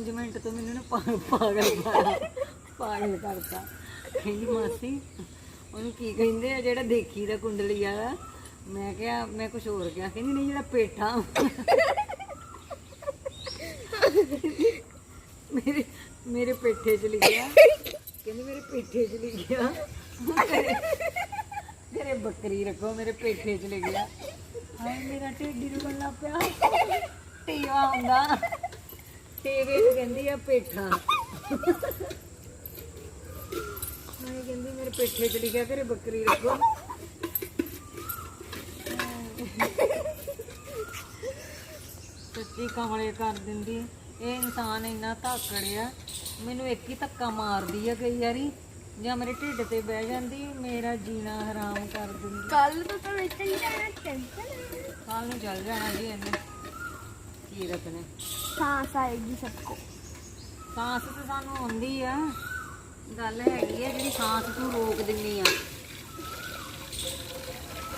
5 minute ਤੋਂ ਮੈਨੂੰ ਨਾ ਪਾ- ਪਾਗਲ ਕਰ ਪਾਗਲ ਕਰਤਾ। ਕਹਿੰਦੀ, ਮਾਸੀ, ਉਹਨੂੰ ਕੀ ਕਹਿੰਦੇ ਆ, ਜਿਹੜਾ ਦੇਖੀ ਦਾ ਕੁੰਡਲੀ ਵਾਲਾ ਮੈਂ ਕਿਹਾ, ਮੈਂ ਕੁਝ ਹੋਰ ਕਿਹਾ। ਕਹਿੰਦੀ, ਨਹੀਂ, ਜਿਹੜਾ ਪੇਠਾ ਮੇਰੇ ਮੇਰੇ ਪੇਠੇ ਚ ਲਿਖਿਆ। ਕਹਿੰਦੀ, ਮੇਰੇ ਪੇਠੇ ਚ ਲਿਖਿਆ। ਤੇਰੇ ਬੱਕਰੀ ਰੱਖੋ, ਮੇਰੇ ਪੇਠੇ ਚ ਲਿਖਿਆ। ਹਾਏ, ਮੇਰਾ ਢਿੱਡ ਰੁਕਣ ਲੱਗ ਪਿਆ। ਟੀਵਾ ਹੁੰਦਾ ਟੀਵੇ ਨੂੰ ਕਹਿੰਦੀ ਆ ਪੇਠਾ। ਮੈਂ ਕਹਿੰਦੀ ਮੇਰੇ ਪੇਠੇ ਚ ਲਿਖਿਆ ਤੇਰੇ ਬੱਕਰੀ ਰੱਖੋ। ਸੱਚੀ ਕਮਲੇ ਕਰ ਦਿੰਦੀ ਇਹ ਇਨਸਾਨ ਇੰਨਾ ਧਾਕੜਿਆ ਮੈਨੂੰ ਇੱਕ ਹੀ ਧੱਕਾ ਮਾਰਦੀ ਆ ਕਈ ਵਾਰੀ। ਜਾਂ ਮੇਰੇ ਢਿੱਡ ਤੇ ਬਹਿ ਜਾਂਦੀ ਮੇਰਾ ਜੀਣਾ ਹਰਾਮ ਕਰ ਦਿੰਦੀ। ਕੱਲ ਤੋਂ ਤਾਂ ਨਹੀਂ ਜਾਣਾ ਟੈਨਸ਼ਨ ਕੱਲ ਨੂੰ ਚੱਲ ਜਾਣਾ ਜੀ ਇਹਨੇ। ਕੀਰਤ ਨੇ ਸਾਂਸ ਆਏਗੀ ਸਭ ਕੋ ਸਾਂਸ ਤਾਂ ਸਾਨੂੰ ਆਉਂਦੀ ਆ। ਗੱਲ ਹੈਗੀ ਆ ਜਿਹੜੀ ਸਾਂਸ ਤੂੰ ਰੋਕ ਦਿੰਨੀ ਆ।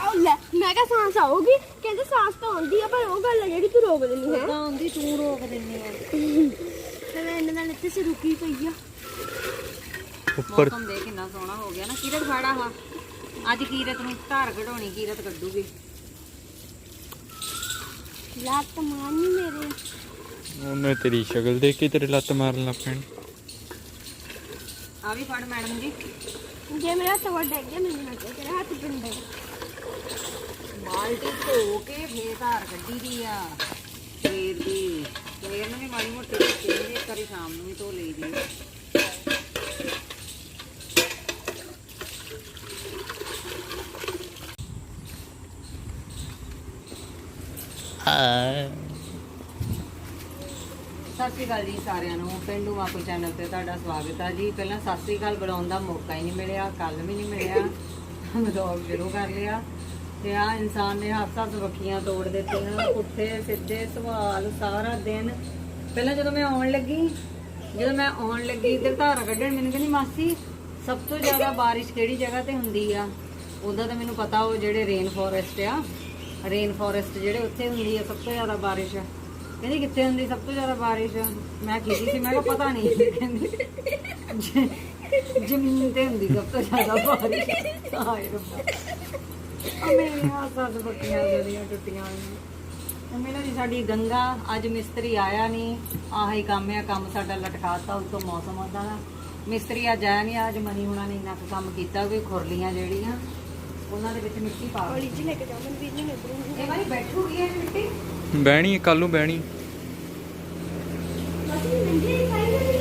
ਆਹ ਲੈ ਮੈਂ ਕਿਹਾ ਸਾਂਸ ਆਉਗੀ ਕਹਿੰਦੇ ਸਾਂਸ ਤਾਂ ਆਉਂਦੀ ਆ ਪਰ ਉਹ ਗੱਲ ਹੈ ਜਿਹੜੀ ਤੂੰ ਰੋਕ ਦਿੰਦੀ ਹੈ। ਤਾਂ ਆਉਂਦੀ ਤੂੰ ਰੋਕ ਦਿੰਨੀ ਆ। ਤੇ ਮੈਂ ਇਹਨਾਂ ਨਾਲ ਇੱਥੇ ਸੇ ਰੁਕੀ ਪਈ ਆ। ਉੱਪਰ। ਮੌਸਮ ਦੇ ਕਿੰਨਾ ਸੋਹਣਾ ਹੋ ਗਿਆ ਨਾ। ਕੀਰਤ ਫਾੜਾ ਹਾ ਅੱਜ ਕੀਰਤ ਨੂੰ ਧਾਰ ਕਢਾਉਣੀ ਕੀਰਤ ਕੱਢੂਗੀ। ਲੱਤ ਮਾਰਨੀ ਮੇਰੇ। ਉਹਨੇ ਤੇਰੀ ਸ਼ਕਲ ਦੇਖ ਕੇ ਤੇਰੇ ਲੱਤ ਮਾਰਨ ਲੱਗ ਪੈਣੀ। ਆ ਵੀ ਫੜ ਮੈਡਮ ਜੀ। ਜੇ ਮੇਰਾ ਹੱਥ ਵੱਡਾ ਗਿਆ ਮੈਨੂੰ ਨਾ ਕਹਿ ਤੇਰਾ ਹੱਥ ਪਿੰਡਾ ਬਾਲਟੀ ਧੋ ਕੇ ਫੇਰ ਧਾਰ ਕੱਢੀ ਦੀ ਆ। ਫੇਰ ਦੀ ਫੇਰ ਨੂੰ ਵੀ ਮਾੜੀ ਮੋਟੀ ਧੋਤੀ ਦੀ ਇੱਕ ਵਾਰੀ ਸ਼ਾਮ ਨੂੰ ਵੀ ਧੋ ਲਈ ਦੀ ਸਤਿ ਸ਼੍ਰੀ ਅਕਾਲ ਜੀ ਸਾਰਿਆਂ ਨੂੰ, ਪਿੰਡੂ ਮਾਕੂ ਚੈਨਲ ਤੇ ਤੁਹਾਡਾ ਸਵਾਗਤ ਹੈ ਜੀ। ਪਹਿਲਾਂ ਸਤਿ ਸ਼੍ਰੀ ਅਕਾਲ ਬੁਲਾਉਣ ਦਾ ਮੌਕਾ ਹੀ ਨਹੀਂ ਮਿਲਿਆ ਕੱਲ ਵੀ ਨਹੀਂ ਮਿਲਿਆ। ਵਲੌਗ ਸ਼ੁਰੂ ਕਰ ਲਿਆ। ਤੇ ਆ ਇਨਸਾਨ ਨੇ ਹੱਥ ਹੱਥ ਵੱਖੀਆਂ ਤੋੜ ਦਿੱਤੀਆਂ ਪੁੱਠੇ ਸਿੱਧੇ, ਸਵਾਲ, ਸਾਰਾ ਦਿਨ। ਪਹਿਲਾਂ ਜਦੋਂ ਮੈਂ ਆਉਣ ਲੱਗੀ, ਜਦੋਂ ਮੈਂ ਆਉਣ ਲੱਗੀ ਤੇ ਧਾਰਾ ਕੱਢਣ, ਮੈਨੂੰ ਕਹਿੰਦੀ, ਮਾਸੀ, ਸਭ ਤੋਂ ਜ਼ਿਆਦਾ ਬਾਰਿਸ਼ ਕਿਹੜੀ ਜਗ੍ਹਾ ਤੇ ਹੁੰਦੀ ਆ? ਉਹਦਾ ਤਾਂ ਮੈਨੂੰ ਪਤਾ ਉਹ ਜਿਹੜੇ ਰੇਨ ਫੋਰੈਸਟ ਆ। ਰੇਨ ਫੋਰੈਸਟ ਜਿਹੜੇ ਉੱਥੇ ਹੁੰਦੀ ਆ ਸਭ ਤੋਂ ਜ਼ਿਆਦਾ ਬਾਰਿਸ਼। ਕਹਿੰਦੀ ਕਿੱਥੇ ਹੁੰਦੀ ਸਭ ਤੋਂ ਜ਼ਿਆਦਾ ਬਾਰਿਸ਼? ਮੈਂ ਕੀਤੀ ਸੀ, ਮੈਂ ਕਿਹਾ ਪਤਾ ਨਹੀਂ। ਕਹਿੰਦੀ ਜ਼ਮੀਨ ਤੇ ਹੁੰਦੀ ਸਭ ਤੋਂ ਜ਼ਿਆਦਾ ਬਾਰਿਸ਼। ਹਾਏ ਰੱਬਾ। ਮੇਰੀਆਂ ਆਸਾਂ ਬੱਕੀਆਂ ਜਿਹੜੀਆਂ ਟੁੱਟੀਆਂ ਹੋਈਆਂ। ਤੇ ਜੀ ਸਾਡੀ ਗੰਗਾ, ਅੱਜ ਮਿਸਤਰੀ ਆਇਆ ਨਹੀਂ ਆਹੀ ਕੰਮ ਆ, ਕੰਮ ਸਾਡਾ ਲਟਕਾਤਾ ਉਤੋਂ ਮੌਸਮ ਆਦਾ ਦਾ। ਮਿਸਤਰੀ ਅੱਜ ਆਇਆ ਨਹੀਂ ਅੱਜ ਮਨੀ ਹੁਣਾਂ ਨੇ ਇੰਨਾ ਕੁ ਕੰਮ ਕੀਤਾ ਵੀ ਖੁਰਲੀਆਂ ਜਿਹੜੀਆਂ। ਉਹਨਾਂ ਦੇ ਵਿੱਚ ਮਿੱਟੀ ਪਾ ਹੌਲੀ ਚ ਲੈ ਕੇ ਜਾਓ ਮਨਵੀਰ ਨੂੰ ਨਿਬਰੂ ਇਹ ਵਾਲੀ ਬੈਠੂਗੀ ਇਹ ਮਿੱਟੀ? ਬਹਿਣੀ ਕੱਲ ਨੂੰ ਬਹਿਣੀ। ਅਸੀਂ ਨੰਗੇ ਹੀ ਖਾਈ ਜਾਂਦੀ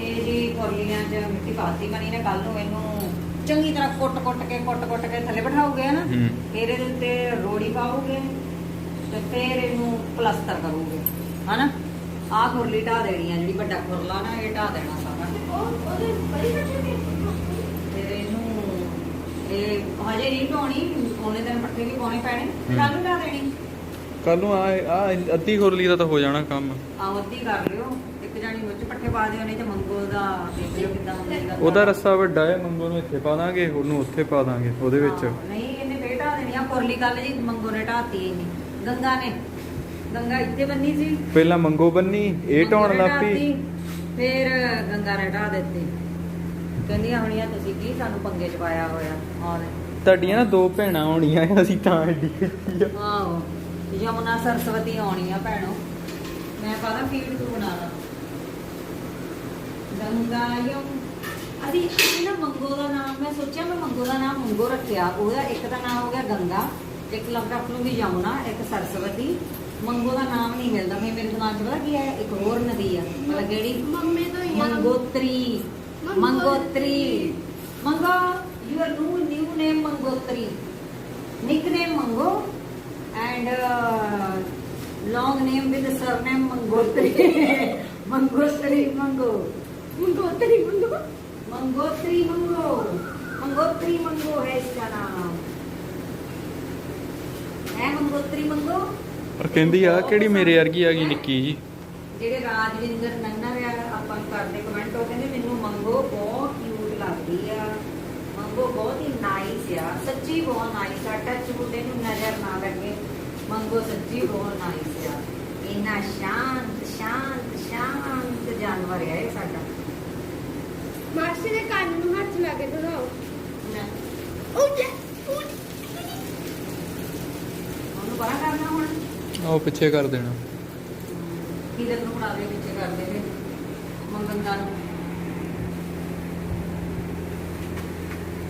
ਇਹ ਜੀ ਕੋਲੀਆਂ 'ਚ ਮਿੱਟੀ ਪਾਤੀ ਮਨੀ ਨੇ ਕੱਲ ਨੂੰ ਇਹਨੂੰ ਚੰਗੀ ਤਰ੍ਹਾਂ ਕੁੱਟ-ਕੁੱਟ ਕੇ ਕੁੱਟ-ਕੁੱਟ ਕੇ ਥੱਲੇ ਬਿਠਾਉਗੇ ਨਾ ਹੂੰ। ਫਿਰ ਇਹਦੇ ਉੱਤੇ ਰੋੜੀ ਪਾਉਗੇ ਤੇ ਫਿਰ ਇਹਨੂੰ ਪਲਸਤਰ ਕਰੋਗੇ ਹਨਾ? ਆਹ ਖੁਰਲੀ ਢਾ ਦੇਣੀ ਆ ਜਿਹੜੀ ਵੱਡਾ ਖੁਰਲਾ ਨਾ ਇਹ ਢਾ ਦੇਣਾ ਸਾਰਾ। ਉਹ ਉਹਦੇ ਬੜੀ ਬੱਚੇ ਇਹ ਹਜੇ ਨਹੀਂ ਢਾਉਣੀ ਉਹਨੇ ਦਿਨ ਪੱਠੇ ਵੀ ਪਾਉਣੇ ਪੈਣੇ। ਕੱਲ ਨੂੰ ਢਾ ਦੇਣੀ। ਕੱਲ ਨੂੰ ਆ ਆ ਅੱਧੀ ਖੁਰਲੀ ਦਾ ਤਾਂ ਹੋ ਜਾਣਾ ਕੰਮ। ਆਹ ਅੱਧੀ ਕਰ ਲਿਓ। ਇੱਕ ਜਾਣੀ ਵਿੱਚ ਪੱਠੇ ਪਾ ਦਿਓ ਨਹੀਂ ਤੇ ਮੰਗੋ ਦਾ ਦੇਖ ਲਿਓ ਕਿੱਦਾਂ ਹੁੰਦੀ ਉਹਦਾ ਰੱਸਾ ਵੱਡਾ ਹੈ ਮੰਗੋ ਨੂੰ ਇੱਥੇ ਪਾ ਦਾਂਗੇ ਉਹਨੂੰ ਉੱਥੇ ਪਾ ਦਾਂਗੇ ਉਹਦੇ ਵਿੱਚ। ਨਹੀਂ ਇਹਨੇ ਬੇਟਾ ਦੇਣੀ ਆ। ਕੁਰਲੀ ਕੱਲ ਜੀ ਮੰਗੋ ਨੇ ਢਾਤੀ ਇਹਨੇ। ਗੰਗਾ ਨੇ। ਗੰਗਾ ਇੱਥੇ ਬੰਨੀ ਸੀ। ਪਹਿਲਾਂ ਮੰਗੋ ਬੰਨੀ ਇਹ ਢਾਉਣ ਢਾਹਤੀ, ਫਿਰ ਗੰਗਾ ਨੇ ਢਾ ਦਿੱਤੀ। ਕਹਿੰਦੀਆਂ ਹੁਣੀਆਂ ਤੁਸੀਂ ਕੀ ਸਾਨੂੰ ਪੰਗੇ ਚ ਪਾਇਆ ਹੋਇਆ ਹਾਂ ਤੁਹਾਡੀਆਂ ਨਾ ਦੋ ਭੈਣਾਂ ਹੋਣੀਆਂ ਅਸੀਂ ਤਾਂ ਐਡੀ ਕੀਤੀ ਆ। ਆਹੋ ਯਮੁਨਾ ਸਰਸਵਤੀ ਆਉਣੀ ਆ ਭੈਣੋ। ਮੈਂ ਪਤਾ ਫੀਡ ਤੂੰ ਬਣਾ ਲਾ? ਗੰਗਾ ਯਮ। ਅਸੀਂ ਅਸੀਂ ਨਾ ਮੰਗੋ ਦਾ ਨਾਮ ਮੈਂ ਸੋਚਿਆ ਮੈਂ ਮੰਗੋ ਦਾ ਨਾਮ ਮੰਗੋ ਰੱਖਿਆ। ਉਹਦਾ ਇੱਕ ਦਾ ਨਾਮ ਹੋ ਗਿਆ ਗੰਗਾ ਇੱਕ ਲੱਗ ਰੱਖ ਲੂੰਗੀ ਯਮੁਨਾ ਇੱਕ ਸਰਸਵਤੀ। ਮੰਗੋ ਦਾ ਨਾਮ ਨਹੀਂ ਮਿਲਦਾ। ਮੈਂ ਮੇਰੇ ਦਿਮਾਗ 'ਚ ਪਤਾ ਕੀ ਹੈ ਇੱਕ ਹੋਰ ਨਦੀ ਆ। ਮਤਲਬ ਕਿਹੜੀ? ਮੰਮੀ ਤੋਂ ਹੀ ਆ। ਮੰਗੋਤਰੀ। Mangotri Mango your new new name Mangotri nickname Mango and uh, long name with surname Mangotri. Mangotri Mango. Mangotri Mango Mangotri Mango. Mangotri Mango है इसका नाम. है Mangotri Mango? ਪਰ ਕਹਿੰਦੀ ਆ ਕਿਹੜੀ ਮੇਰੇ ਵਰਗੀ ਆ ਗਈ ਨਿੱਕੀ ਜੀ ਜਿਹੜੇ ਰਾਜਵਿੰਦਰ ਨੰਨਰ ਆ ਆਪਾਂ ਨੂੰ ਕਰਦੇ ਕਮੈਂਟ ਉਹ ਕਹਿੰਦੇ ਮੈਨੂੰ ਮੰਗੋ ਬਹੁਤ ਕਿਊਟ ਲੱਗਦੀ ਆ। ਮੰਗੋ ਬਹੁਤ ਹੀ ਨਾਈਸ ਆ। ਸੱਚੀ ਬਹੁਤ ਨਾਈਸ ਆ। ਟੱਚ ਬੁੱਢੇ ਨੂੰ ਨਜ਼ਰ ਨਾ ਲੱਗੇ। ਮੰਗੋ ਸੱਚੀ ਬਹੁਤ ਨਾਈਸ ਆ। ਇੰਨਾ ਸ਼ਾਂਤ ਸ਼ਾਂਤ ਸ਼ਾਂਤ ਜਾਨਵਰ ਹੈ ਇਹ ਸਾਡਾ। ਮਾਸੀ ਦੇ ਕੰਨ ਨੂੰ ਹੱਥ ਲਾ ਕੇ ਦਿਖਾਓ। ਲੈ, ਉਹ ਜੇ ਉਹਨੂੰ ਬੜਾ ਕਰਨਾ ਹੁਣ? ਉਹ ਪਿੱਛੇ ਕਰ ਦੇਣਾ। ਕਿਧਰ ਨੂੰ ਬਣਾ ਦੇ ਪਿੱਛੇ ਕਰ ਦੇ। ਵੇ ਮੰਗਨ ਦਾ ਨੂੰ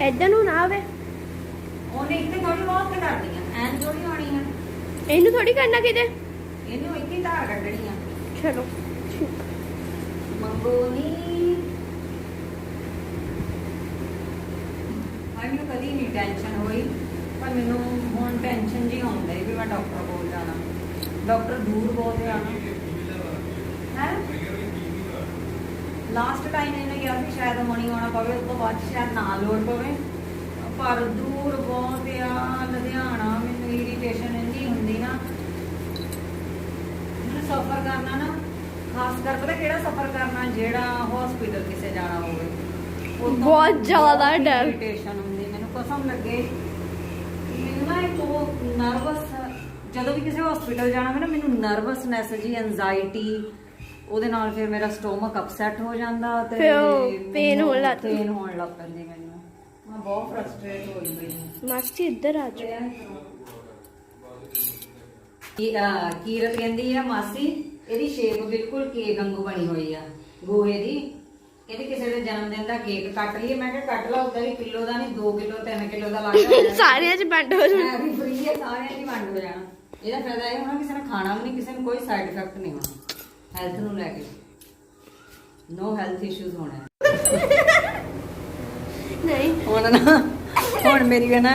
ਐਦਾਂ ਨੂੰ ਨਾ ਆਵੇ। ਉਹਨੇ ਇੱਥੇ ਥੋੜੀ ਬਹੁਤ ਤੇ ਕਰਦੀਆਂ ਐਨ ਥੋੜੀ ਆ ਇਹਨੂੰ ਥੋੜੀ ਕਰਨਾ ਕਿਤੇ? ਇਹਨੂੰ ਇੱਥੇ ਧਾਰ ਕੱਢਣੀ ਆ ਚਲੋ ਮੰਗੋ ਨਹੀਂ ਹਾਈ ਮੈਨੂੰ ਕਦੀ ਨਹੀਂ ਟੈਨਸ਼ਨ ਹੋਈ ਪਰ ਮੈਨੂੰ ਹੁਣ ਟੈਨਸ਼ਨ ਜੀ ਹੁੰਦਾ ਹੈ ਵੀ ਮੈਂ ਡਾਕਟਰ ਕੋਲ ਜਾਣਾ। ਡਾਕਟਰ ਦੂਰ ਬਹੁਤ ਹੈ ਹੈ ਲਾਸਟ ਟਾਈਮ ਇਹਨੇ ਕਿਹਾ ਸੀ ਸ਼ਾਇਦ ਹੁਣੀ ਆਉਣਾ ਪਵੇ ਉਸ ਤੋਂ ਬਾਅਦ 'ਚ ਸ਼ਾਇਦ ਨਾ ਲੋੜ ਪਵੇ। ਪਰ ਦੂਰ ਬਹੁਤ ਆ ਲੁਧਿਆਣਾ ਮੈਨੂੰ ਇਰੀਟੇਸ਼ਨ ਇੰਨੀ ਹੁੰਦੀ ਨਾ। ਮੈਨੂੰ ਸਫਰ ਕਰਨਾ ਨਾ ਖਾਸ ਕਰ ਪਤਾ ਕਿਹੜਾ ਸਫਰ ਕਰਨਾ ਜਿਹੜਾ ਹਸਪੀਟਲ ਕਿਸੇ ਜਾਣਾ ਹੋਵੇ। ਉਹ ਤੋਂ ਬਹੁਤ ਜ਼ਿਆਦਾ ਡਰ। ਇਰੀਟੇਸ਼ਨ ਹੁੰਦੀ ਮੈਨੂੰ ਕਸਮ ਲੱਗੇ। ਮੈਨੂੰ ਨਾ ਇੱਕ ਉਹ ਨਰਵਸ ਜਦੋਂ ਵੀ ਕਿਸੇ ਹਸਪੀਟਲ ਜਾਣਾ ਹੋਵੇ ਨਾ ਮੈਨੂੰ ਨਰਵਸਨੈਸ ਜੀ ਐਂਜ਼ਾਈਟੀ ਉਹਦੇ ਨਾਲ ਫਿਰ ਮੇਰਾ ਸਟੋਮਕ ਅਪਸੈਟ ਹੋ ਜਾਂਦਾ ਤੇ ਫਿਰ ਉਹ pain ਹੋਣ ਲੱਗ ਪੈਂਦੀ। ਪੇਨ ਹੋਣ ਲੱਗ ਪੈਂਦੀ ਮੈਨੂੰ। ਮੈਂ ਬਹੁਤ ਫਰਸਟ੍ਰੇਟ ਹੋਈ ਪਈ ਹਾਂ। ਮਾਸੀ ਇੱਧਰ ਆ ਜਾ ਕੀ ਅਹ ਕੀਰਤ ਕਹਿੰਦੀ ਆ ਮਾਸੀ ਇਹਦੀ ਸ਼ੇਪ ਬਿਲਕੁਲ ਕੇਕ ਵਾਂਗੂ ਬਣੀ ਹੋਈ ਆ ਗੋਹੇ ਦੀ। ਇਹਦੇ ਕਿਸੇ ਦੇ ਜਨਮ ਦਿਨ ਦਾ ਕੇਕ ਕੱਟ ਲਈਏ। ਮੈਂ ਕਿਹਾ ਕੱਟ ਲਾ ਉਦਾਂ ਵੀ ਕਿਲੋ ਦਾ ਨਹੀਂ 2 ਕਿਲੋ 3 ਕਿਲੋ ਦਾ ਲੱਗਦਾ ਸਾਰਿਆਂ 'ਚ ਵੰਡ ਹੋ ਜਾਣਾ। ਮੈਂ ਵੀ ਫ੍ਰੀ ਹੈ ਸਾਰਿਆਂ ਦੀ ਵੰਡ ਹੋ ਜਾਣਾ। ਇਹਦਾ ਫਾਇਦਾ ਇਹ ਹੋਣਾ ਕਿਸੇ ਨੇ ਖਾਣਾ ਵੀ ਨਹੀਂ ਕਿਸੇ ਨੂੰ ਕੋਈ ਸਾਈਡ ਇਫੈਕਟ ਨਹੀਂ ਹੋਣਾ। ਹੈਲਥ ਨੂੰ ਲੈ ਕੇ। ਨੋ ਹੈਲਥ ਇਸ਼ੂਜ਼ ਹੋਣਾ। ਨਹੀਂ। ਹੁਣ ਨਾ ਹੁਣ ਮੇਰੀ ਨਾ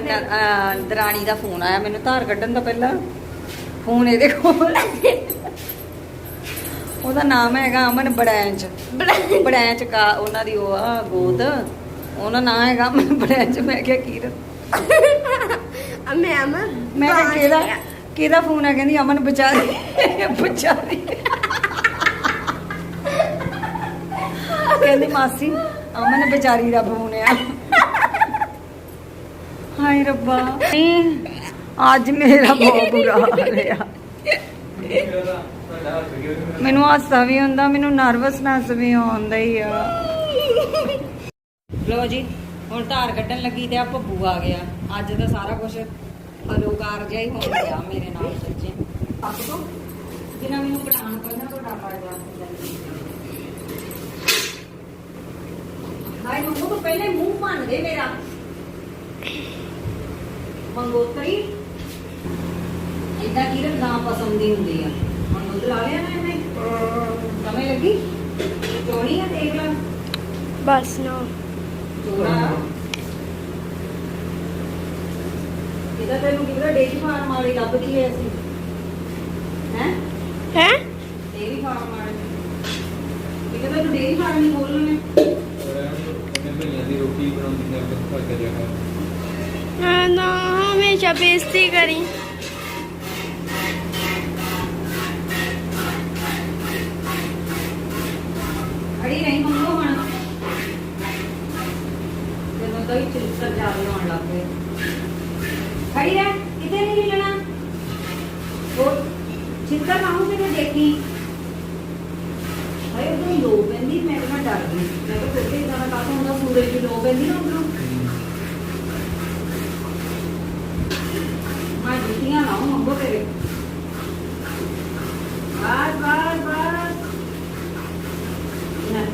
ਨ- ਅਹ ਦਰਾਣੀ ਦਾ ਫੋਨ ਆਇਆ ਮੈਨੂੰ ਧਾਰ ਕੱਢਣ ਤੋਂ ਪਹਿਲਾਂ। ਫੋਨ ਇਹਦੇ ਕੋਲ। ਉਹਦਾ ਨਾਮ ਹੈਗਾ ਅਮਨ ਬੜੈਂਚ ਬੜੈਂਚ ਕਾ ਉਹਨਾਂ ਦੀ ਉਹ ਆ ਗੋਤ। ਉਹਨਾਂ ਨਾਂ ਹੈਗਾ ਅਮਨ ਬੜੈਂਚ ਮੈਂ ਕਿਹਾ ਕੀਰਤ। ਆ ਮੈਂ ਅਮ ਮੈਂ ਕਿਹਾ ਕਿਹਦਾ ਕਿਹਦਾ ਫੋਨ ਹੈ? ਕਹਿੰਦੀ ਅਮਨ ਵਿਚਾਰੀ ਵਿਚਾਰੀ ਕਹਿੰਦੀ ਮਾਸੀ ਅਮਨ ਵਿਚਾਰੀ ਦਾ ਫੋਨ ਆ। ਹਾਏ ਰੱਬਾ। ਨਹੀਂ, ਅੱਜ ਮੇਰਾ ਬਹੁਤ ਬੁਰਾ ਹਾਲ ਆ ਮੈਨੂੰ ਹਾਸਾ ਵੀ ਹੁੰਦਾ ਮੈਨੂੰ ਨਰਵਸਨੈਸ ਵੀ ਆਉਂਦਾ ਹੀ ਆ। ਲੋ ਜੀ ਹੁਣ ਧਾਰ ਕੱਢਣ ਲੱਗੀ ਤੇ ਆ ਭੱਬੂ ਆ ਗਿਆ। ਅੱਜ ਦਾ ਸਾਰਾ ਕੁਝ ਅਲੋਕਾਰ ਜਿਹਾ ਹੀ ਹੋ ਗਿਆ ਮੇਰੇ ਨਾਲ ਸੱਚੀ। ਆਪ ਤੋਂ? ਜਿਨਾ ਮੈਨੂੰ ਪਠਾਨ ਪਹਿਲਾਂ ਤੁਹਾਡਾ ਪੜ ਗਿਆ ਹਾਏ ਮੰਗੋ ਤੋਂ ਪਹਿਲੇ ਮੂੰਹ ਭੰਨ ਦੇ ਮੇਰਾ। ਮੰਗੋਤਰੀ ਇਦਾਂ ਕਿਰਨ ਗਾਂ ਪਸੰਦ ਹੁੰਦੀ ਆ। ਹੁਣ ਦੁੱਧ ਲਾ ਲਿਆ ਨਾ ਇਹਨੇ। ਸਮਝ ਲੱਗੀ? ਚੋਣੀ ਆ ਦੇਖ ਲੈ। ਬਸ ਨਾ। ਚੋਰਾ ਇਹਦਾ ਤੈਨੂੰ ਕਿਹੜਾ ਡੇਰੀ ਫਾਰਮ ਵਾਲੀ ਲੱਭਦੀ ਐ ਅਸੀਂ ਹੈ ਹੈ? ਡੇਰੀ ਫਾਰਮ ਵਾਲੀ ਕਿਹਦਾ ਤੈਨੂੰ ਡੇਰੀ ਫਾਰਮ ਨਹੀਂ ਖੋਲਣਾ ਨੇ ਦੀ ਰੋਟੀ ਬਣਾਉਂਦੀ ਨੇ ਕਿੱਥਾ ਕਰਿਆ ਹਾਂ? ਨਾ ਹਮੇਸ਼ਾ ਬੇਇੱਜ਼ਤੀ ਕਰੀ। ਖੜੀ ਨਹੀਂ ਮੰਗੋ ਹੁਣ। ਜਦੋਂ ਤੋਂ ਹੀ ਚਿਲਸਰ ਜਾ ਆਉਣ ਲੱਗ ਪਏ ਖੜੀ ਰਹਿ ਕਿਤੇ ਨਹੀਂ ਹਿੱਲਣਾ। ਉਹ ਚਿੱਤਰ ਮਾਹੂ ਤੇ ਦੇਖੀ? ਹਾਏ ਉਹ ਲੋ ਪੈਂਦੀ ਮੈਂ ਤਾਂ ਡਰ ਗਈ ਮੈਂ ਕਿਹਾ ਫਿਰ ਇਦਾਂ ਦਾ ਕਾਹਤੋਂ ਹੁੰਦਾ ਸੂਰਜ ਦੀ ਲੋ ਪੈਂਦੀ ਨਾ ਉਧਰੋਂ ਮੈਂ ਜੁੱਤੀਆਂ ਲਾਉਂ ਮੰਗੋ ਤੇਰੇ ਬਾਸ ਬਾਸ ਬਾਸ ਨਾ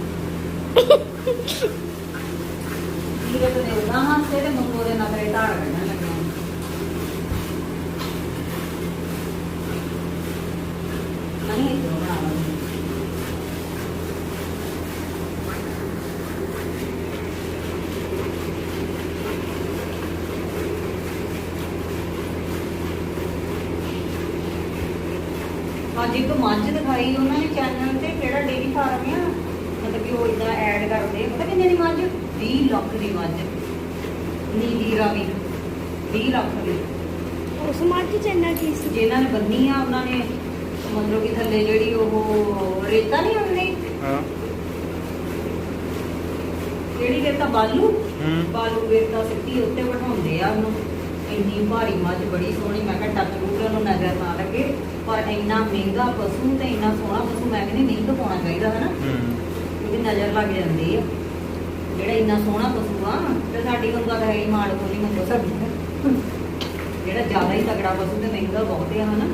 ਕੀਰਤ ਨੇ ਉਦਾਂ ਹਾਸੇ ਤੇ ਮੰਗੋ ਦੇ ਨਾਲ ਤੇਰੇ ਧਾਰ ਕੱਢਣ ਲੱਗਾ ਨਹੀਂ ਇਤੋਂ ਬਣਾਵਾਂਗੇ ਅੱਜ ਇੱਕ ਮੱਝ ਦਿਖਾਈ ਉਹਨਾਂ ਨੇ ਚੈਨਲ ਤੇ ਕਿਹੜਾ ਡੇਰੀ ਫਾਰਮ ਆ? ਮਤਲਬ ਕਿ ਉਹ ਇਦਾਂ ਐਡ ਕਰਦੇ ਪਤਾ ਕਿੰਨੇ ਦੀ ਮੱਝ? 20 ਲੱਖ ਦੀ ਮੱਝ। ਨੀਲੀ ਰਾਵੀ। 20 ਲੱਖ ਦੀ। ਉਸ ਮੱਝ ਚ ਇੰਨਾ ਕੀ ਸੀ? ਜਿਨ੍ਹਾਂ ਨੇ ਬੰਨੀ ਆ ਉਹਨਾਂ ਨੇ ਸਮੁੰਦਰੋਂ ਕੀ ਥੱਲੇ ਜਿਹੜੀ ਉਹ ਰੇਤਾ ਨਹੀਂ ਹੁੰਦੀ? ਹਾਂ। ਕਿਹੜੀ ਵੇਤਾ ਬਾਲੂ? ਬਾਲੂ ਵੇਤਾ ਸਿੱਧੀ ਉੱਤੇ ਬਿਠਾਉਂਦੇ ਆ ਉਹਨੂੰ। ਇੰਨੀ ਭਾਰੀ ਮੱਝ ਬੜੀ ਸੋਹਣੀ ਮੈਂ ਕਿਹਾ ਟੱਚ ਰੂਟ ਉਹਨੂੰ ਨਜ਼ਰ ਨਾ ਲੱਗੇ। ਪਰ ਇੰਨਾ ਮਹਿੰਗਾ ਪਸ਼ੂ ਤੇ ਇੰਨਾ ਸੋਹਣਾ ਪਸ਼ੂ ਮੈਂ ਕਹਿੰਦੀ ਨਹੀਂ ਪਾਉਣਾ ਚਾਹੀਦਾ ਹੈ ਨਾ ਹੂੰ। ਉਹਦੀ ਨਜ਼ਰ ਲੱਗ ਜਾਂਦੀ ਆ। ਜਿਹੜਾ ਇੰਨਾ ਸੋਹਣਾ ਪਸ਼ੂ ਆ ਤੇ ਸਾਡੀ ਬੰਦਾ ਤਾਂ ਹੈ ਹੀ ਮਾੜ ਕੋਲੀ ਮੰਗੋ ਸਾਡੀ ਜਿਹੜਾ ਜ਼ਿਆਦਾ ਹੀ ਤਗੜਾ ਪਸ਼ੂ ਤੇ ਮਹਿੰਗਾ ਬਹੁਤ ਆ ਹਨਾ?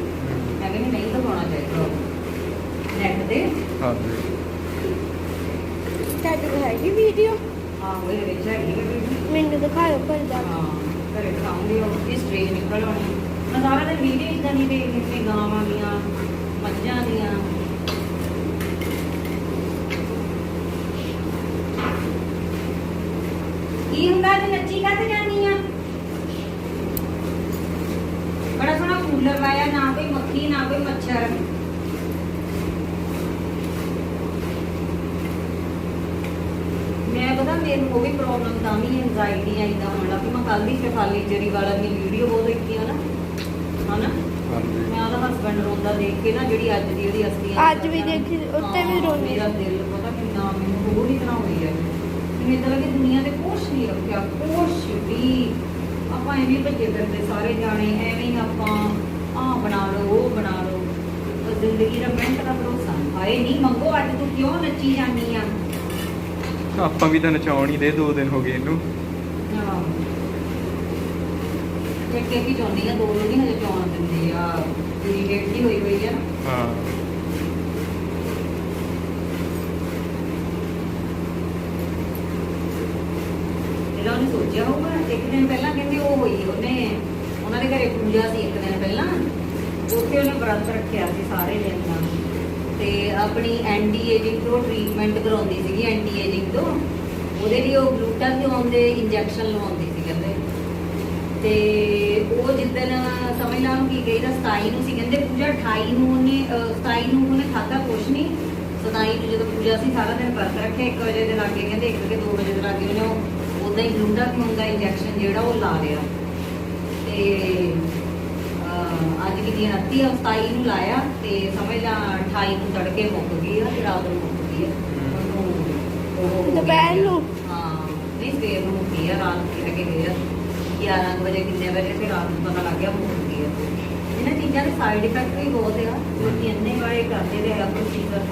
ਮੈਂ ਕਹਿੰਦੀ ਨਹੀਂ ਤਾਂ ਪਾਉਣਾ ਚਾਹੀਦਾ ਨੈਟ ਤੇ। ਹਾਂ ਤੁਹਾਡੇ ਕੋਲ ਹੈਗੀ ਵੀਡੀਓ? ਆਹੋ ਇਹ ਵਿੱਚ ਹੈਗੀ। ਮੈਨੂੰ ਦਿਖਾਓ ਪਰ ਜਾ ਹਾਂ। ਘਰੇ ਖਾਉਂਗੀ ਉਹ ਇਸ ਟ੍ਰੇਨ ਨਿਕਲ ਆਉਣੀ ਮੈਂ ਸਾਰਾ ਦਿਨ ਵੀਡੀਓ ਇਦਾਂ ਨਹੀਂ ਦੇਖਦੀ ਤੇ ਗਾਵਾਂ ਦੀਆਂ, ਮੱਝਾਂ ਦੀਆਂ। ਕੀ ਹੁੰਦਾ ਜੇ ਨੱਚੀ ਕੱਤ ਜਾਨੀ ਆ? ਬੜਾ ਸੋਹਣਾ ਕੂਲਰ ਲਾਇਆ, ਨਾ ਕੋਈ ਮੱਖੀ, ਨਾ ਕੋਈ ਮੱਛਰ ਮੈਂ ਪਤਾ ਮੈਨੂੰ ਉਹ ਵੀ ਪ੍ਰੋਬਲਮ ਤਾਂ ਵੀ ਐਂਜ਼ਾਈਟੀ ਆਈਦਾ ਹੋਣ ਲੱਗ ਪਈ। ਮੈਂ ਕੱਲ ਦੀ ਸ਼ਫਾਲੀ ਜਰੀ ਵਾਲਾ ਦੀ ਵੀਡੀਓ ਬਹੁਤ ਦੇਖੀ ਆ ਨਾ। ਹਨਾ? ਹਾਂਜੀ। ਮੈਂ ਉਹਦਾ ਹਸਬੰਡ ਰੋਂਦਾ ਦੇਖ ਕੇ ਨਾ ਜਿਹੜੀ ਅੱਜ ਦੀ ਉਹਦੀ ਅਸਲੀ ਆ। ਅੱਜ ਵੀ ਦੇਖੀ, ਉੱਤੇ ਵੀ ਰੋਂਦੀ। ਮੇਰਾ ਦਿਲ ਪਤਾ ਕਿੰਨਾ ਮੈਨੂੰ ਹੋਰ ਹੀ ਤਰ੍ਹਾਂ ਹੋਈ ਹੈ ਮੈਨੂੰ ਇਦਾਂ ਲੱਗੇ ਦੁਨੀਆ ਤੇ ਕੁਛ ਨਹੀਂ ਰੱਖਿਆ ਕੁਛ ਵੀ। ਆਪਾਂ ਐਵੇਂ ਭੱਜੇ ਫਿਰਦੇ ਸਾਰੇ ਜਾਣੇ ਐਵੇਂ ਹੀ ਆਪਾਂ ਆਹ ਬਣਾ ਲਓ ਉਹ ਬਣਾ ਲਓ। ਉਹ ਜ਼ਿੰਦਗੀ ਦਾ ਮਿੰਟ ਦਾ ਭਰੋਸਾ। ਹਾਏ ਨਹੀਂ ਮੰਗੋ ਅੱਜ ਤੂੰ ਕਿਉਂ ਨੱਚੀ ਜਾਂਦੀ ਆ? ਆਪਾਂ ਵੀ ਤਾਂ ਨਚਾਉਣ ਹੀ ਦੇ ਦੋ ਦਿਨ ਹੋ ਗਏ ਇਹਨੂੰ। ਹਾਂ। ਇੱਕ ਇੱਕ ਹੀ ਚਾਹੁੰਦੀ ਆ ਦੋ ਲੋਕ ਨਹੀਂ ਹਜੇ ਦਿੰਦੇ ਆ। ਜਿਹੜੀ ਵੇਖੀ ਹੋਈ ਹੋਈ ਆ ਨਾ। ਹਾਂ। ਇਹਨਾਂ ਉਹਨੇ ਸੋਚਿਆ ਹੋਊਗਾ ਇੱਕ ਦਿਨ ਪਹਿਲਾਂ ਕਹਿੰਦੇ ਉਹ ਹੋਈ ਉਹਨੇ ਉਹਨਾਂ ਦੇ ਘਰੇ ਪੂਜਾ ਸੀ ਇੱਕ ਦਿਨ ਪਹਿਲਾਂ। ਉੱਥੇ ਉਹਨੇ ਵਰਤ ਰੱਖਿਆ ਸੀ ਸਾਰੇ ਦਿਨ ਦਾ। ਤੇ ਆਪਣੀ ਐਂਟੀ ਏਜਿੰਗ ਤੋਂ ਟ੍ਰੀਟਮੈਂਟ ਕਰਾਉਂਦੀ ਸੀਗੀ ਐਂਟੀ ਏਜਿੰਗ ਤੋਂ ਉਹਦੇ ਲਈ ਉਹ ਗਲੂਟਾਥਿਓਨ ਦੇ ਇੰਜੈਕਸ਼ਨ ਲਵਾਉਂਦੀ ਸੀ ਕਹਿੰਦੇ। ਤੇ ਉਹ ਜਿੱਦਣ ਸਮਝ ਲਾ ਨੂੰ ਕੀ ਕਹੀਦਾ 27 ਨੂੰ ਸੀ ਕਹਿੰਦੇ ਪੂਜਾ 28 ਨੂੰ ਉਹਨੇ ਅਹ, 27 ਨੂੰ ਉਹਨੇ ਖਾਧਾ ਕੁਛ ਨਹੀਂ। 27 ਨੂੰ ਜਦੋਂ ਪੂਜਾ ਸੀ ਸਾਰਾ ਦਿਨ ਵਰਤ ਰੱਖਿਆ 1 ਵਜੇ ਦੇ ਲਾਗੇ ਕਹਿੰਦੇ 1 ਕੇ 2 ਵਜੇ ਦੇ ਲਾਗੇ ਉਹਨੇ ਉਹ ਉਦਾਂ ਹੀ ਗਲੂਟਾਥਿਓਨ ਦਾ ਇੰਜੈਕਸ਼ਨ ਜਿਹੜਾ ਉਹ ਲਾ ਲਿਆ। ਤੇ ਅੱਜ ਕੀ ਦਿਨ 29 ਆ 27 ਨੂੰ ਲਾਇਆ ਤੇ ਸਮਝ ਲਾ 28 ਨੂੰ ਤੜਕੇ ਮੁੱਕ ਗਈ ਆ ਤੇ ਰਾਤ ਨੂੰ ਮੁੱਕ ਗਈ ਆ। ਉਹਨੂੰ ਦੁਪਹਿਰ ਨੂੰ? ਹਾਂ ਨਹੀਂ ਸਵੇਰ ਨੂੰ ਮੁੱਕੀ ਆ ਰਾਤ ਨੂੰ ਲੱਗੇ ਗਏ ਆ। 11 ਕੁ ਵਜੇ ਕਿੰਨੇ ਵਜੇ ਤੇ ਰਾਤ ਨੂੰ ਪਤਾ ਲੱਗ ਗਿਆ ਮੁੱਕ ਗਈ ਆ। ਇਹਨਾਂ ਚੀਜ਼ਾਂ ਦੇ ਸਾਈਡ ਇਫੈਕਟ ਵੀ ਬਹੁਤ ਆ ਲੋਕੀ ਇੰਨੇ ਵਾਲੇ ਕਰਦੇ ਰਹੇ ਆ ਪ੍ਰੋਸੀਜਰ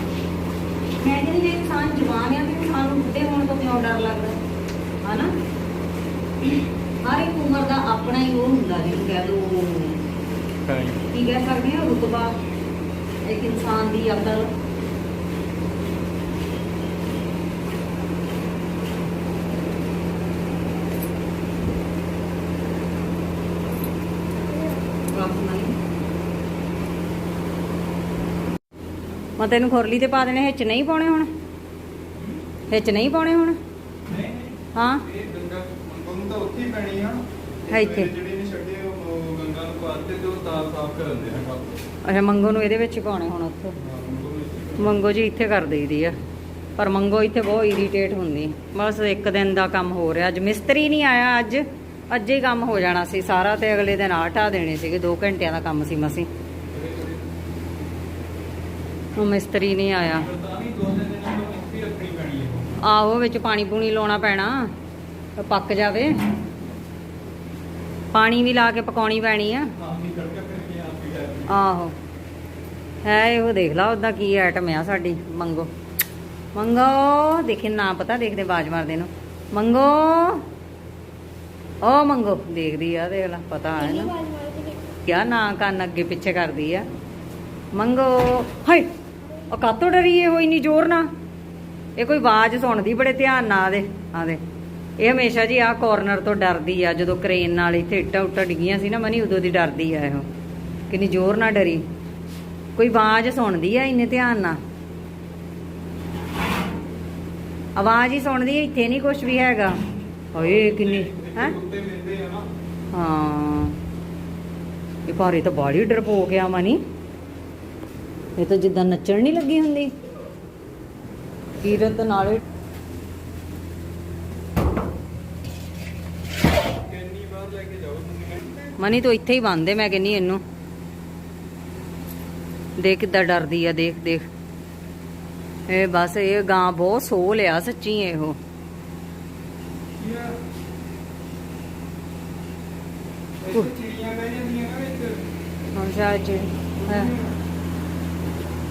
ਮੈਂ ਕਹਿੰਦੀ ਜੇ ਇਨਸਾਨ ਜਵਾਨ ਆ ਤੇ ਇਨਸਾਨ ਨੂੰ ਬੁੱਢੇ ਹੋਣ ਤੋਂ ਕਿਉਂ ਡਰ ਲੱਗਦਾ? ਹਨਾ? ਹਰ ਇੱਕ ਉਮਰ ਦਾ ਆਪਣਾ ਹੀ ਉਹ ਹੁੰਦਾ ਜਿਹਨੂੰ ਕਹਿ ਲਓ ਕੀ ਕਹਿ ਸਕਦੇ ਹਾਂ ਰੁਤਬਾ ਇੱਕ ਇਨਸਾਨ ਦੀ ਅਕਲ। ਮੈਂ ਤੈਨੂੰ ਖੁਰਲੀ ਤੇ ਪਾ ਦੇਣੇ ਹਿੱਚ ਨਹੀਂ ਪਾਉਣੇ ਹੁਣ? ਹਿੱਚ ਨਹੀਂ ਪਾਉਣੇ ਹੁਣ? ਹਾਂ? ਇਹ ਗੰਗਾ ਮੰਗੋ ਨੂੰ ਤਾਂ ਉੱਥੇ ਹੀ ਪੈਣੀ ਆ। ਹੈ ਇੱਥੇ। ਜਿਹੜੇ ਨੇ ਛੱਡੇ ਉਹ ਉਹ ਤਾਰ ਸਾਫ਼ ਕਰਨ ਦੇ ਅੱਛਾ ਮੰਗੋ ਨੂੰ ਇਹਦੇ ਵਿੱਚ ਹੀ ਪਾਉਣੇ ਹੁਣ ਉੱਥੇ। ਮੰਗੋ ਜੀ ਇੱਥੇ ਕਰ ਦੇਈਦੀ ਆ। ਪਰ ਮੰਗੋ ਇੱਥੇ ਬਹੁਤ ਇਰੀਟੇਟ ਹੁੰਦੀ। ਬਸ ਇੱਕ ਦਿਨ ਦਾ ਕੰਮ ਹੋ ਰਿਹਾ। ਅੱਜ ਮਿਸਤਰੀ ਨਹੀਂ ਆਇਆ ਅੱਜ। ਅੱਜ ਹੀ ਕੰਮ ਹੋ ਜਾਣਾ ਸੀ। ਸਾਰਾ ਤੇ ਅਗਲੇ ਦਿਨ ਆ ਢਾ ਦੇਣੇ ਸੀਗੇ। 2 ਘੰਟਿਆਂ ਦਾ ਕੰਮ ਸੀ ਮਸੀਂ। ਉਹ ਮਿਸਤਰੀ ਨਹੀਂ ਆਇਆ। ਆਹੋ ਵਿੱਚ ਪਾਣੀ ਪੂਣੀ ਲਾਉਣਾ ਪੈਣਾ। ਪੱਕ ਜਾਵੇ। ਪਾਣੀ ਵੀ ਲਾ ਕੇ ਪਕਾਉਣੀ ਪੈਣੀ ਆ। ਆਹੋ। ਹੈ ਇਹੋ ਦੇਖ ਲਾ ਉਹਦਾ ਕੀ ਆਈਟਮ ਆ ਸਾਡੀ, ਮੰਗੋ। ਮੰਗੋ, ਦੇਖੇ ਨਾ ਪਤਾ ਦੇਖਦੇ ਬਾਜ ਮਾਰਦੇ ਨੂੰ। ਮੰਗੋ। ਓ ਮੰਗੋ, ਦੇਖਦੀ ਆ ਦੇਖ ਲਾ, ਪਤਾ ਹੈ ਨਾ। ਕਿਆ ਨਾ ਕੰਨ ਅੱਗੇ ਪਿੱਛੇ ਕਰਦੀ ਆ। ਮੰਗੋ, ਹਾਏ, ਉਹ ਕਾਤੋਂ ਡਰੀ ਇਹ ਹੋਈ ਨਹੀਂ ਜ਼ੋਰ ਨਾ ਇਹ ਕੋਈ ਆਵਾਜ਼ ਸੁਣਦੀ ਬੜੇ ਧਿਆਨ ਨਾਲ ਦੇ ਆ ਇਹ ਹਮੇਸ਼ਾ ਜੀ ਆਹ ਕਾਰਨਰ ਤੋਂ ਡਰਦੀ ਆ, ਜਦੋਂ ਕ੍ਰੇਨ ਨਾਲ ਇੱਥੇ ਇੱਟਾਂ ਉੱਟਾਂ ਡਿੱਗੀਆਂ ਸੀ ਨਾ ਮਨੀ, ਉਦੋਂ ਦੀ ਡਰਦੀ ਆ ਇਹੋ। ਕਿੰਨੀ ਜ਼ੋਰ ਨਾਲ ਡਰੀ। ਕੋਈ ਆਵਾਜ਼ ਸੁਣਦੀ ਆ ਇੰਨੇ ਧਿਆਨ ਨਾਲ? ਆਵਾਜ਼ ਹੀ ਸੁਣਦੀ ਇੱਥੇ ਨਹੀਂ ਕੁਝ ਵੀ ਹੈਗਾ। ਓਏ ਕਿੰਨੀ, ਹੈ? ਹਾਂ। ਇਹ ਭਾਰੇ ਤਾਂ ਬਾੜੀ ਡਰਪੋ ਗਿਆ ਮਨੀ। ਇਹ ਤਾਂ ਜਿੱਦਾਂ ਨੱਚਣ ਨਹੀਂ ਲੱਗੀ ਹੁੰਦੀ। ਕੀਰਤ ਨਾਲੇ ਕਿੰਨੀ ਵਾਰ ਲੈ ਕੇ ਜਾਓ ਤੁਸੀਂ ਮਨੀ ਤੂੰ ਇੱਥੇ ਹੀ ਬੰਦੇ ਮੈਂ ਕਹਿੰਨੀ ਇਹਨੂੰ। ਦੇਖ ਕਿੱਦਾਂ ਡਰਦੀ ਆ ਦੇਖ ਦੇਖ। ਇਹ ਬਸ ਇਹ ਗਾਂ ਬਹੁਤ ਸੋਹ ਲਿਆ ਸੱਚੀ ਇਹੋ। ਆ ਸ਼ਾਇਦ ਹੈ।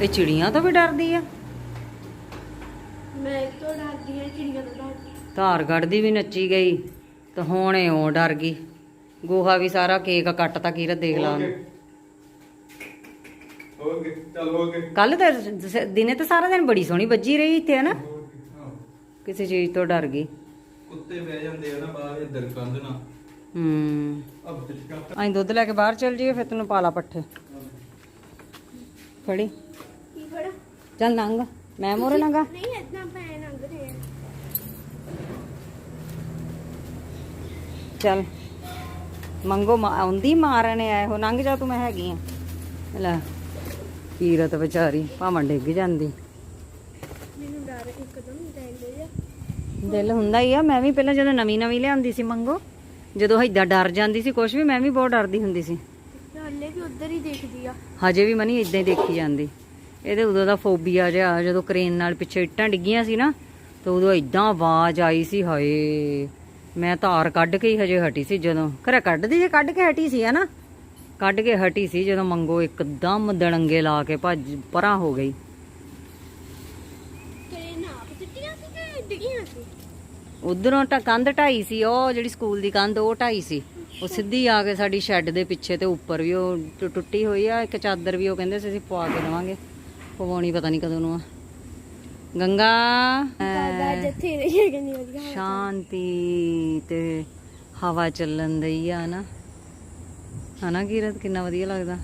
ਇਹ ਚਿੜੀਆਂ ਤੋਂ ਵੀ ਡਰਦੀ ਆ? ਮੈਂ ਤੋਂ ਡਰਦੀ ਹਾਂ ਚਿੜੀਆਂ ਤੋਂ ਡਰਦੀ ਧਾਰ ਕੱਢਦੀ ਵੀ ਨੱਚੀ ਗਈ ਤੇ ਹੁਣ ਉਹ ਡਰ ਗਈ। ਗੋਹਾ ਵੀ ਸਾਰਾ ਕੇਕ ਕੱਟਤਾ ਕੀਰਤ ਦੇਖ ਲਾ। ਉਹਨੂੰ ਹੋ ਗਏ ਚੱਲ ਹੋ ਗਏ ਕੱਲ ਤੇ ਸ- ਦਿਨੇ ਤੇ ਸਾਰਾ ਦਿਨ ਬੜੀ ਸੋਹਣੀ ਵੱਜੀ ਰਹੀ ਇੱਥੇ ਹਨਾ। ਕਿਸੇ ਚੀਜ਼ ਤੋਂ ਡਰ ਗਈ। ਕੁੱਤੇ ਬਹਿ ਜਾਂਦੇ ਆ ਨਾ ਬਾਹਰ ਇੱਧਰ ਕੰਧ ਨਾ ਹੂੰ। ਅਬ ਬਿਚਕਾ ਅਸੀਂ ਦੁੱਧ ਲੈ ਕੇ ਬਾਹਰ ਚੱਲ ਜਾਈਏ ਫਿਰ ਤੈਨੂੰ ਪਾਲਾ ਪੱਠੇ। ਫੜੀ। ਕੀ ਫੜਾ? ਚੱਲ ਨੰਗ। ਮੈਂ ਮੋਰ ਨੰਗਾ? ਨਹੀਂ ਇਦਾਂ ਪੈ ਲੰਘਦੇ ਆ ਚੱਲ। ਮੰਗੋ ਮਾ- ਆਉਂਦੀ ਮਾਰਨ ਆਏ ਹੋ ਨੰਗ ਜਾ ਤੂੰ ਮੈਂ ਹੈਗੀ ਆ। ਲੈ ਕੀਰਤ ਵਿਚਾਰੀ ਭਾਵੇਂ ਡਿੱਗ ਜਾਂਦੀ। ਮੈਨੂੰ ਡਰ ਇੱਕਦਮ ਡੈਂਦੇ ਜਾ ਦਿਲ ਹੁੰਦਾ ਹੀ ਆ ਮੈਂ ਵੀ ਪਹਿਲਾਂ ਜਦੋਂ ਨਵੀਂ ਨਵੀਂ ਲਿਆਂਦੀ ਸੀ ਮੰਗੋ ਜਦੋਂ ਏਦਾਂ ਡਰ ਜਾਂਦੀ ਸੀ ਕੁਛ ਵੀ ਮੈਂ ਵੀ ਬਹੁਤ ਡਰਦੀ ਹੁੰਦੀ ਸੀ। ਹਲੇ ਵੀ ਉਧਰ ਹੀ ਦੇਖਦੀ ਆ। ਹਜੇ ਵੀ ਮਨੀ ਇਦਾਂ ਹੀ ਦੇਖੀ ਜਾਂਦੀ। ਇਹਦੇ ਉਦੋਂ ਦਾ ਫੋਬੀਆ ਜਿਹਾ ਜਦੋਂ ਕ੍ਰੇਨ ਨਾਲ ਪਿੱਛੇ ਇੱਟਾਂ ਡਿੱਗੀਆਂ ਸੀ ਨਾ ਤੇ ਉਦੋਂ ਇਦਾਂ ਆਵਾਜ਼ ਆਈ ਸੀ ਹਾਏ। ਮੈਂ ਧਾਰ ਕੱਢ ਕੇ ਹੀ ਹਜੇ ਹਟੀ ਸੀ ਜਦੋਂ। ਖਰੇ ਕੱਢਦੀ ਜੇ ਕੱਢ ਕੇ ਹਟੀ ਸੀ ਹਨਾ? ਕੱਢ ਕੇ ਹਟੀ ਸੀ ਜਦੋਂ ਮੰਗੋ ਇੱਕਦਮ ਦੜੰਗੇ ਲਾ ਕੇ ਭੱਜ ਪਰਾਂ ਹੋ ਗਈ। ਉਧਰੋਂ ਤਾਂ ਕੰਧ ਢਾਈ ਸੀ ਉਹ ਜਿਹੜੀ ਸਕੂਲ ਦੀ ਕੰਧ ਉਹ ਢਾਈ ਸੀ। ਉਹ ਸਿੱਧੀ ਆ ਕੇ ਸਾਡੀ ਸ਼ੈੱਡ ਦੇ ਪਿੱਛੇ ਤੇ ਉੱਪਰ ਵੀ ਉਹ ਟੁੱਟੀ ਹੋਈ ਆ ਇੱਕ ਚਾਦਰ ਵੀ ਉਹ ਕਹਿੰਦੇ ਸੀ ਅਸੀਂ ਪਵਾ ਕੇ ਦੇਵਾਂਗੇ। ਪਵਾਉਣੀ ਪਤਾ ਨਹੀਂ ਕਦੋਂ ਨੂੰ ਆ। ਗੰਗਾ। ਜਿੱਥੇ ਰਹੀ ਵਧੀਆ ਸ਼ਾਂਤੀ ਤੇ ਹਵਾ ਚੱਲਣ ਦਈ ਆ ਨਾ ਹਨਾ ਕੀਰਤ ਕਿੰਨਾ ਵਧੀਆ ਲੱਗਦਾ।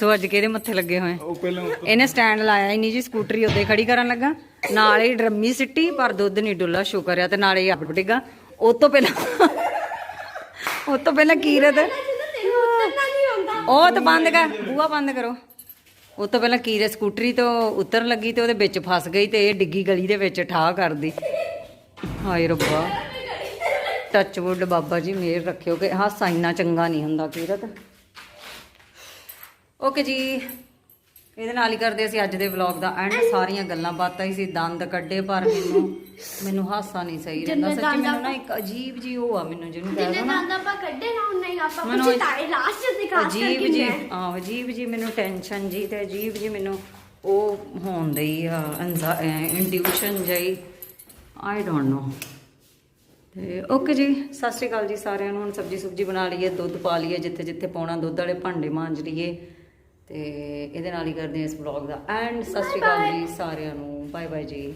ਸੋ ਅੱਜ ਕਿਹਦੇ ਮੱਥੇ ਲੱਗੇ ਹੋਏ? ਉਹ ਪਹਿਲਾਂ ਇਹਨੇ ਸਟੈਂਡ ਲਾਇਆ ਹੀ ਨਹੀਂ ਜੀ ਸਕੂਟਰੀ ਉੱਤੇ ਖੜੀ ਕਰਨ ਲੱਗਾ। ਨਾਲ ਹੀ ਡਰਮੀ ਸਿੱਟੀ ਪਰ ਦੁੱਧ ਨਹੀਂ ਡੁੱਲਾ ਸ਼ੁਕਰ ਆ। ਤੇ ਨਾਲੇ ਹੀ ਆਪ ਡਿੱਗਾ। ਉਹ ਤੋਂ ਪਹਿਲਾਂ ਉਹ ਤੋਂ ਪਹਿਲਾਂ ਕੀਰਤ ਤੈਨੂੰ ਉਤਰਨਾ ਨਹੀਂ ਆਉਂਦਾ। ਉਹ ਤਾਂ ਬੰਦ ਕਰ ਬੂਹਾ ਬੰਦ ਕਰੋ। ਉਹ ਤੋਂ ਪਹਿਲਾਂ ਕੀਰਤ ਸਕੂਟਰੀ ਤੋਂ ਉਤਰਨ ਲੱਗੀ ਤੇ ਉਹਦੇ ਵਿੱਚ ਫਸ ਗਈ ਤੇ ਇਹ ਡਿੱਗੀ ਗਲੀ ਦੇ ਵਿੱਚ ਠਾਹ ਕਰਦੀ। ਹਾਏ ਰੱਬਾ। ਟੱਚਵੁੱਡ ਬਾਬਾ ਜੀ ਮੇਰ ਰੱਖਿਓ ਕਿ ਹਾਸਾ ਇੰਨਾ ਚੰਗਾ ਨਹੀਂ ਹੁੰਦਾ ਕੀਰਤ। ਓਕੇ ਜੀ। ਇਹਦੇ ਨਾਲ ਹੀ ਕਰਦੇ ਅਸੀਂ ਅੱਜ ਦੇ ਵਲੌਗ ਦਾ ਐਂਡ ਸਾਰੀਆਂ ਗੱਲਾਂ ਬਾਤਾਂ ਹੀ ਸੀ ਦੰਦ ਕੱਢੇ ਪਰ ਮੈਨੂੰ ਮੈਨੂੰ ਹਾਸਾ ਨਹੀਂ ਸਹੀ ਰਹਿੰਦਾ ਸੱਚੀ ਮੈਨੂੰ ਨਾ ਇੱਕ ਅਜੀਬ ਜੀ ਉਹ ਆ ਮੈਨੂੰ ਜਿਹਨੂੰ ਕਹਿ ਜਿੰਨੇ ਦੋ ਨਾ। ਦੰਦ ਆਪਾਂ ਕੱਢੇ ਨਾ ਉਨਾ ਹੀ ਆਪਾਂ ਮੈਨੂੰ ਪਛਤਾਏ ਲਾਸਟ ਤੇ ਖਾਸ ਅਜੀਬ ਕਰਕੇ ਜੀ ਹਾਂ ਅਜੀਬ ਜੀ ਮੈਨੂੰ ਟੈਨਸ਼ਨ ਜੀ ਤੇ ਅਜੀਬ ਜੀ ਮੈਨੂੰ ਉਹ ਹੋਣ ਦਈ ਆ ਇੰਡਿਊਸ਼ਨ ਜਈ ਆਈ ਡੋਨਟ ਨੋ ਤੇ ਓਕੇ ਜੀ ਸਤਿ ਸ਼੍ਰੀ ਅਕਾਲ ਜੀ ਸਾਰਿਆਂ ਨੂੰ। ਹੁਣ ਸਬਜੀ ਸੁਬਜੀ ਬਣਾ ਲਈਏ ਦੁੱਧ ਪਾ ਲਈਏ ਜਿੱਥੇ ਜਿੱਥੇ ਪਾਉਣਾ ਦੁੱਧ ਵਾਲੇ ਭਾਂਡੇ ਮਾਂਜ ਲਈਏ। ਤੇ ਇਹਦੇ ਨਾਲ ਹੀ ਕਰਦੇ ਹਾਂ ਇਸ ਵਲੌਗ ਦਾ। ਐਂਡ ਸਤਿ ਸ਼੍ਰੀ ਅਕਾਲ ਜੀ ਸਾਰਿਆਂ ਨੂੰ। ਬਾਏ ਬਾਏ ਜੀ।